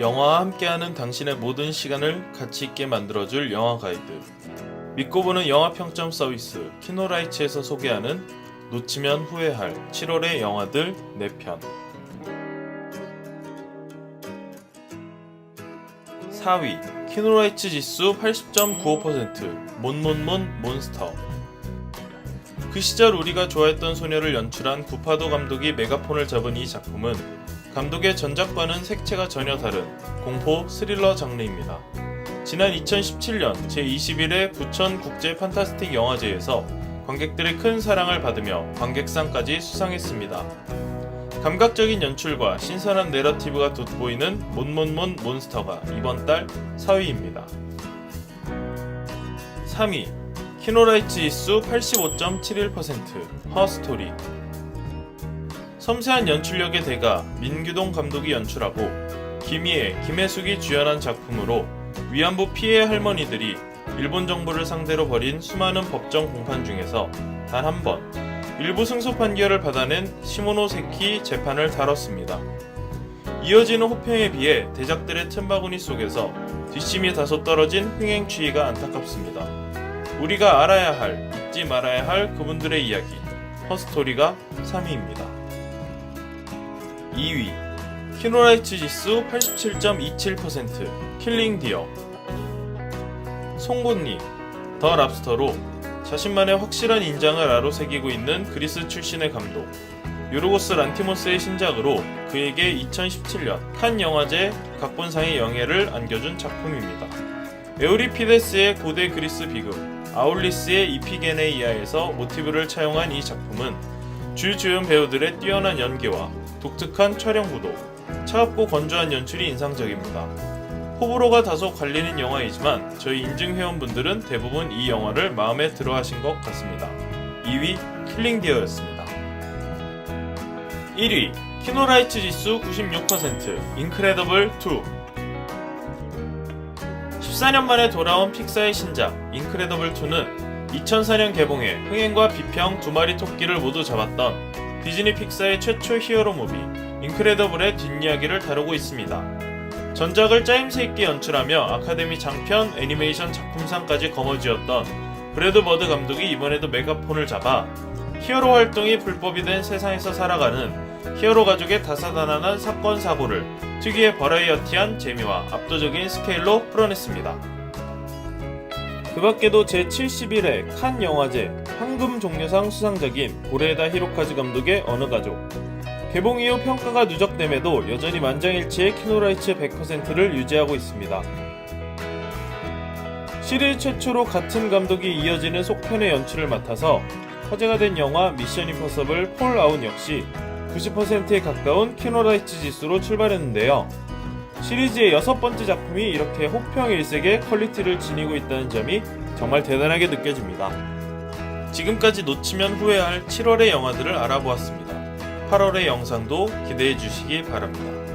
영화와 함께하는 당신의 모든 시간을 가치 있게 만들어줄 영화 가이드. 믿고 보는 영화 평점 서비스 키노라이츠에서 소개하는 놓치면 후회할 7월의 영화들 4편. 4위 키노라이츠 지수 80.95% 몬몬몬 몬스터 그 시절 우리가 좋아했던 소녀를 연출한 구파도 감독이 메가폰을 잡은 이 작품은 감독의 전작과는 색채가 전혀 다른 공포 스릴러 장르입니다. 지난 2017년 제21회 부천 국제 판타스틱 영화제에서 관객들의 큰 사랑을 받으며 관객상까지 수상했습니다. 감각적인 연출과 신선한 내러티브가 돋보이는 몬몬몬 몬스터가 이번 달 4위입니다. 3위 키노라이츠 지수 85.71% 허스토리 섬세한 연출력의 대가 민규동 감독이 연출하고 김희애, 김혜숙이 주연한 작품으로 위안부 피해 할머니들이 일본 정부를 상대로 벌인 수많은 법정 공판 중에서 단 한 번 일부 승소 판결을 받아낸 시모노세키 재판을 다뤘습니다. 이어지는 호평에 비해 대작들의 틈바구니 속에서 뒷심이 다소 떨어진 흥행 추이가 안타깝습니다. 우리가 알아야 할, 잊지 말아야 할 그분들의 이야기. 허스토리가 3위입니다. 2위. 키노라이츠 지수 87.27% 킬링 디어. 송곳니. 더 랍스터로 자신만의 확실한 인장을 아로새기고 있는 그리스 출신의 감독. 요르고스 란티모스의 신작으로 그에게 2017년 칸 영화제 각본상의 영예를 안겨준 작품입니다. 에우리피데스의 고대 그리스 비극, 아울리스의 이피게네이아에서 모티브를 차용한 이 작품은 주주연 배우들의 뛰어난 연기와 독특한 촬영 구도, 차갑고 건조한 연출이 인상적입니다. 호불호가 다소 갈리는 영화이지만 저희 인증 회원분들은 대부분 이 영화를 마음에 들어 하신 것 같습니다. 2위 킬링 디어였습니다. 1위 키노라이츠 지수 96% 인크레더블 2 14년 만에 돌아온 픽사의 신작 인크레더블 2는 2004년 개봉해 흥행과 비평 두 마리 토끼를 모두 잡았던 디즈니 픽사의 최초 히어로 무비 인크레더블의 뒷이야기를 다루고 있습니다. 전작을 짜임새 있게 연출하며 아카데미 장편 애니메이션 작품상까지 거머쥐었던 브래드 버드 감독이 이번에도 메가폰을 잡아 히어로 활동이 불법이 된 세상에서 살아가는 히어로 가족의 다사다난한 사건 사고를 특유의 버라이어티한 재미와 압도적인 스케일로 풀어냈습니다. 그 밖에도 제71회 칸 영화제 황금 종려상 수상작인 고레에다 히로카즈 감독의 어느 가족 개봉 이후 평가가 누적됨에도 여전히 만장일치의 키노라이츠 100%를 유지하고 있습니다. 시리즈 최초로 같은 감독이 이어지는 속편의 연출을 맡아서 화제가 된 영화 미션 임퍼서블 폴 아웃 역시 90%에 가까운 키노라이츠 지수로 출발했는데요. 시리즈의 여섯 번째 작품이 이렇게 호평 일색의 퀄리티를 지니고 있다는 점이 정말 대단하게 느껴집니다. 지금까지 놓치면 후회할 7월의 영화들을 알아보았습니다. 8월의 영상도 기대해 주시기 바랍니다.